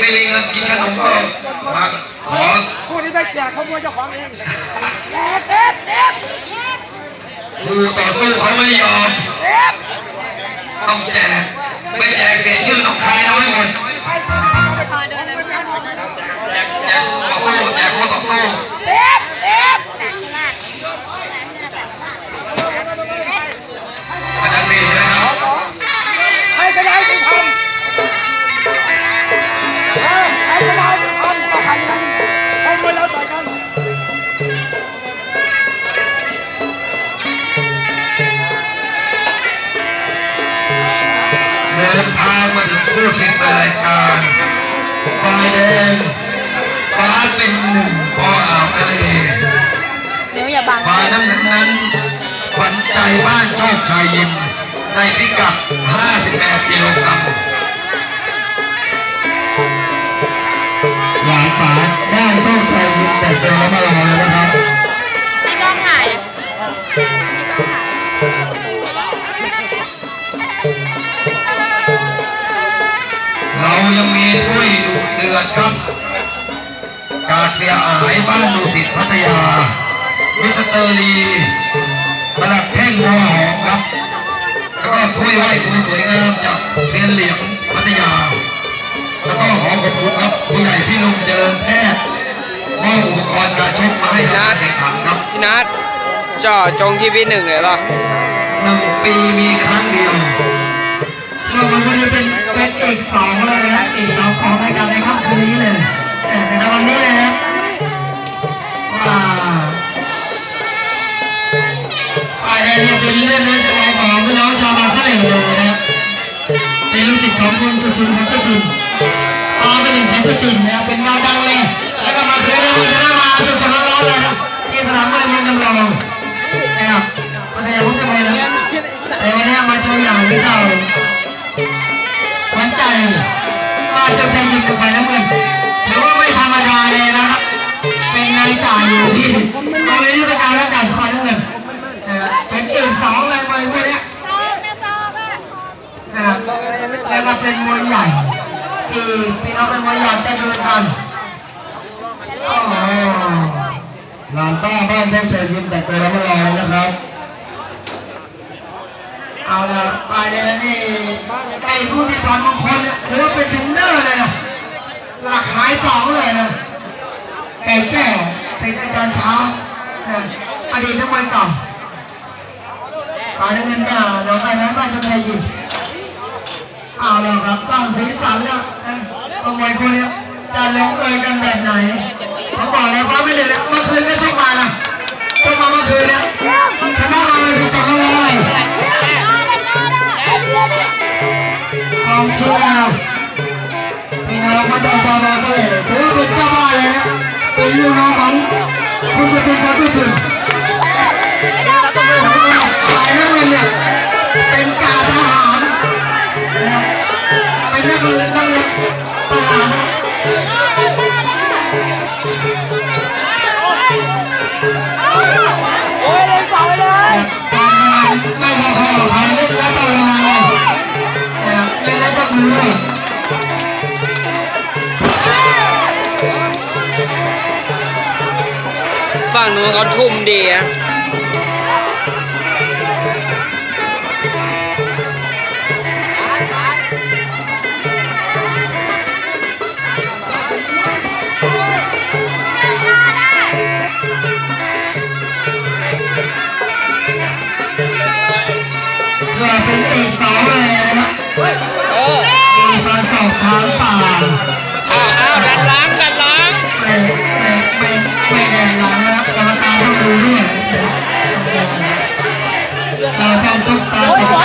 ไม่มีเงินกินขนมก็มาขอผู้นี้ได้แจกขโมยเจ้าของเองผู้ต่อสู้เขาไม่ยอมต้องแจกไม่แจกเสียชื่อน้องคายน้อยหมด งฟ้าเป็นหนึ่งพออ่าวทะเลเดี๋ยวอย่าบังฝ่ายน้ำเงินนั้นขวัญใจบ้านโชคชัยยิมในพิกัด 58กิโลกรัมหลานป๋าบ้านโชคชัยยิมแต่เดินแล้วมารอแล้วนะ มิสเตอร์ลีประหลัดแท่งหัวหอมครับ แล้วก็ถ้วยไหว้ครูสวยงามจากเซียนเหลียงพัทยา แล้วก็ขอขอบคุณครับผู้ใหญ่พี่ลุงเจริญแพทย์มอบอุปกรณ์การชกมาให้การแข่งขันครับพี่นัทจ่อจงที่พี่หนึ่งเลยเหรอหนึ่งปีมีครั้งเดียวเราวันนี้เป็นเป็นเอกสองเลยนะครับเอกสองของรายการในค่ำคืนนี้เลยแต่ในวันนี้เลยนะครับว่า ฝ่ายแดงเนี่ยเป็นเรื่องในสมัยของพี่น้องชาวบาซ่าอยู่เลยนะครับเป็นลูกศิษย์ของคุณสุทินทัศจินปาเป็นหนึ่งทัศจินนะครับเป็นดาวดังเลยแล้วก็มาคืนนี้มีชนะมาสดๆร้อนๆเลยนะที่สนามมวยเมืองจำลองนะครับพัทยาพุทธมวยนะแต่วันนี้มาเจออย่างพี่เจ้าขวัญใจป้าเจ้าใจหยิงกับไฟน้ำเงินถือว่าไม่ธรรมดาเลยนะครับเป็นนายจ่ายอยู่ที่โรงเรียนยุทธการและการไฟน้ำเงิน เป็นเอกสองเลยมวยพวกเนี้ยนะครับแล้วก็เป็นมวยใหญ่ที่พี่น้องเป็นมวยใหญ่จะเดินกันโอ้โหหลานป้าบ้านแท่งชัยยิมแต่งตัวแล้วมารอเลยนะครับ เอาละฝ่ายแดงนี่ไอ้ผู้ที่ถอนมงคล เชียร์พี่น้องมาจากชาวนาเซ่ถือว่าเป็นเจ้าบ้านเลยนะเป็นลูกน้องของคุณสุทินชาตุถึงฝ่ายน้ำเงินเนี่ยเป็นจ่าทหารนะครับเป็นนักเรียนนักเรียนทหารการพนันไม่พอพอพาเล่นแล้ว ฝั่งนู้นเขาทุ่มดีอะ ต้องตาม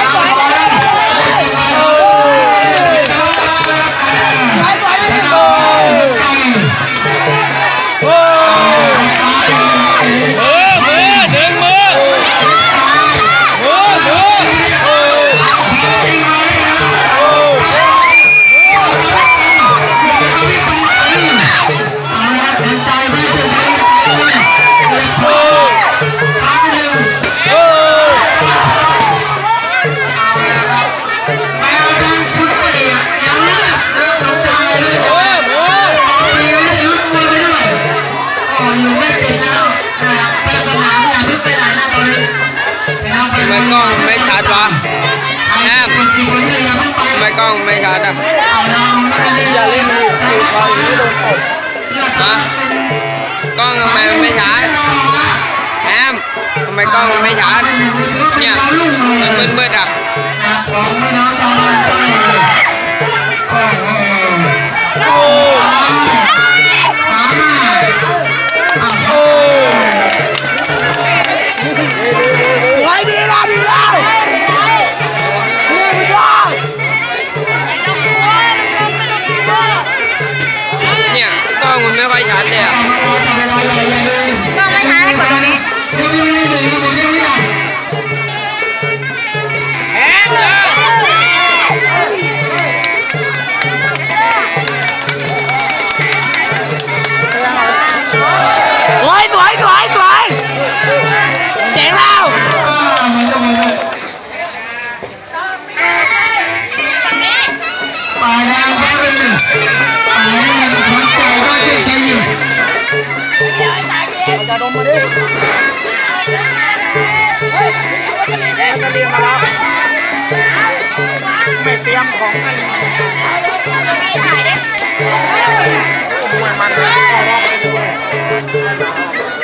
ล้องไม่ชัดวะแอมไม่กล้องไม่ชัดอะอย่าเล่นดิตอนนี้โดนตบฮะกล้องทำไมไม่ชัดแอมทำไมกล้องไม่ชัดเนี่ยมันมืดอะ ดมาดิเตรียมมารับไม่เตรียมของอันมวยมันร้องไปด้วย